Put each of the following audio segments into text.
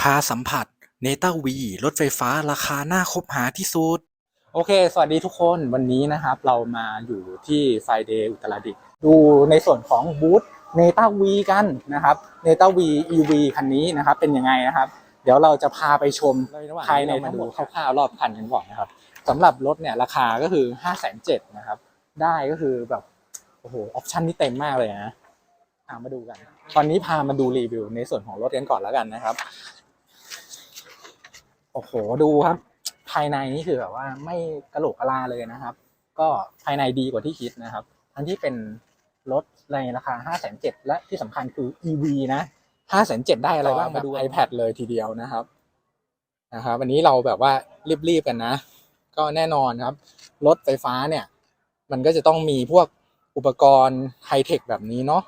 พาสัมผัสเนต้าวีรถไฟฟ้าราคาน่าคบหาที่สุด โอเค สวัสดีทุกคนวันนี้นะครับ เรามาอยู่ที่ไฟเดย์อุตรดิตถ์ดูในส่วนของบูธเนต้าวีกันนะครับเนต้าวี EV คันนี้นะครับ เป็นยังไงนะครับ เดี๋ยวเราจะพาไปชมภายในทั้งหมดคร่าวๆรอบคันกันก่อนนะครับสำหรับรถเนี่ยราคาก็คือ5 7 0 0 0นเจ็ดนะครับ ได้ก็คือแบบโอ้โหออปชั่นนี่เต็มมากเลยนะามาดูกัน ตอนนี้พามาดูรีวิวในส่วนของรถกันก่อนแล้วกันนะครับ โอ้โหดูครับ ภายในนี่คือแบบว่าไม่กระโหลกกะลาเลยนะครับ ก็ภายในดีกว่าที่คิดนะครับ ทั้งที่เป็นรถในราคา 5 7 0 0 0และที่สำคัญคือ EV นะ5 7 0 0 0ได้อะไรบ้างมาดู iPad เลยทีเดียวนะครับนะครับวันนี้เราแบบว่ารีบๆกันนะ ก็แน่นอนครับ รถไฟฟ้าเนี่ย มันก็จะต้องมีพวกอุปกรณ์ไฮเทคแบบนี้เนาะ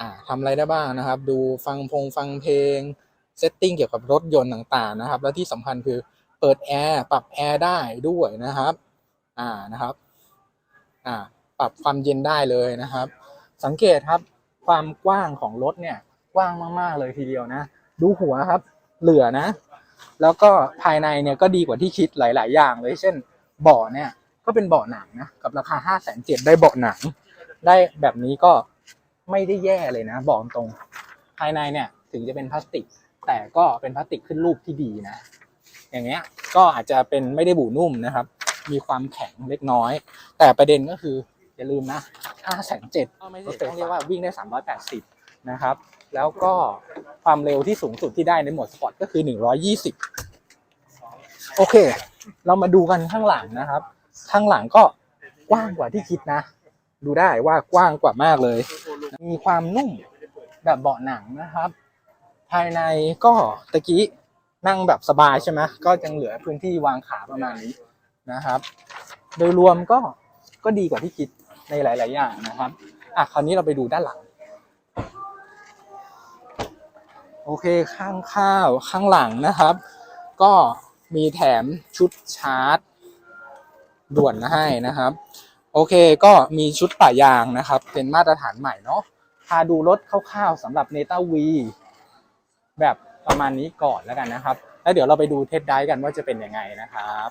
อ่าทำอะไรได้บ้างนะครับ ดูฟังพงฟังเพลง เซตติ้งเกี่ยวกับรถยนต์ต่างๆนะครับ แล้วที่สำคัญคือเปิดแอร์ปรับแอร์ได้ด้วยนะครับอ่านะครับอ่าปรับความเย็นได้เลยนะครับ สังเกตครับความกว้างของรถเนี่ยกว้างมากๆเลยทีเดียวนะ ดูหัวครับเหลือนะ แล้วก็ภายในเนี่ยก็ดีกว่าที่คิดหลาย ๆ อย่างเลย เช่นเบาะเนี่ยก็เป็นเบาะหนังนะกับราคา5 7 0 0 0ได้เบาะหนัง ได้แบบนี้ก็ไม่ได้แย่เลยนะบอกตรงภายในเนี่ยถึงจะเป็นพลาสติก แต่ก็เป็นพลาสติกขึ้นรูปที่ดีนะ อย่างเงี้ยก็อาจจะเป็นไม่ได้บูนุ่มนะครับ มีความแข็งเล็กน้อย แต่ประเด็นก็คืออย่าลืมนะ5 7 0 0 0ไม่ใช่ต้องเรียกว่าวิ่งได้ 380 นะครับ แล้วก็ความเร็วที่สูงสุดที่ได้ในโหมดสปอร์ตก็คือ 120 โอเค เรามาดูกันข้างหลังนะครับ ข้างหลังก็กว้างกว่าที่คิดนะ ดูได้ว่ากว้างกว่ามากเลย มีความนุ่มแบบเบาะหนังนะครับ ภายในก็ตะกี้นั่งแบบสบายใช่ไหมก็ยังเหลือพื้นที่วางขาประมาณนี้นะครับ โดยรวมก็ก็ดีกว่าที่คิดในหลาย ๆ อย่างนะครับอะคราวนี้เราไปดูด้านหลัง โอเคข้างข้าวข้างหลังนะครับ ก็มีแถมชุดชาร์จ ด่วนให้นะครับ โอเคก็มีชุดป่ายางนะครับ เป็นมาตรฐานใหม่เนาะพาดูรถคร่าว ๆสำหรับ n e t a V แบบประมาณนี้ก่อนแล้วกันนะครับ แล้วเดี๋ยวเราไปดูเทสได้กันว่าจะเป็นยังไงนะครับ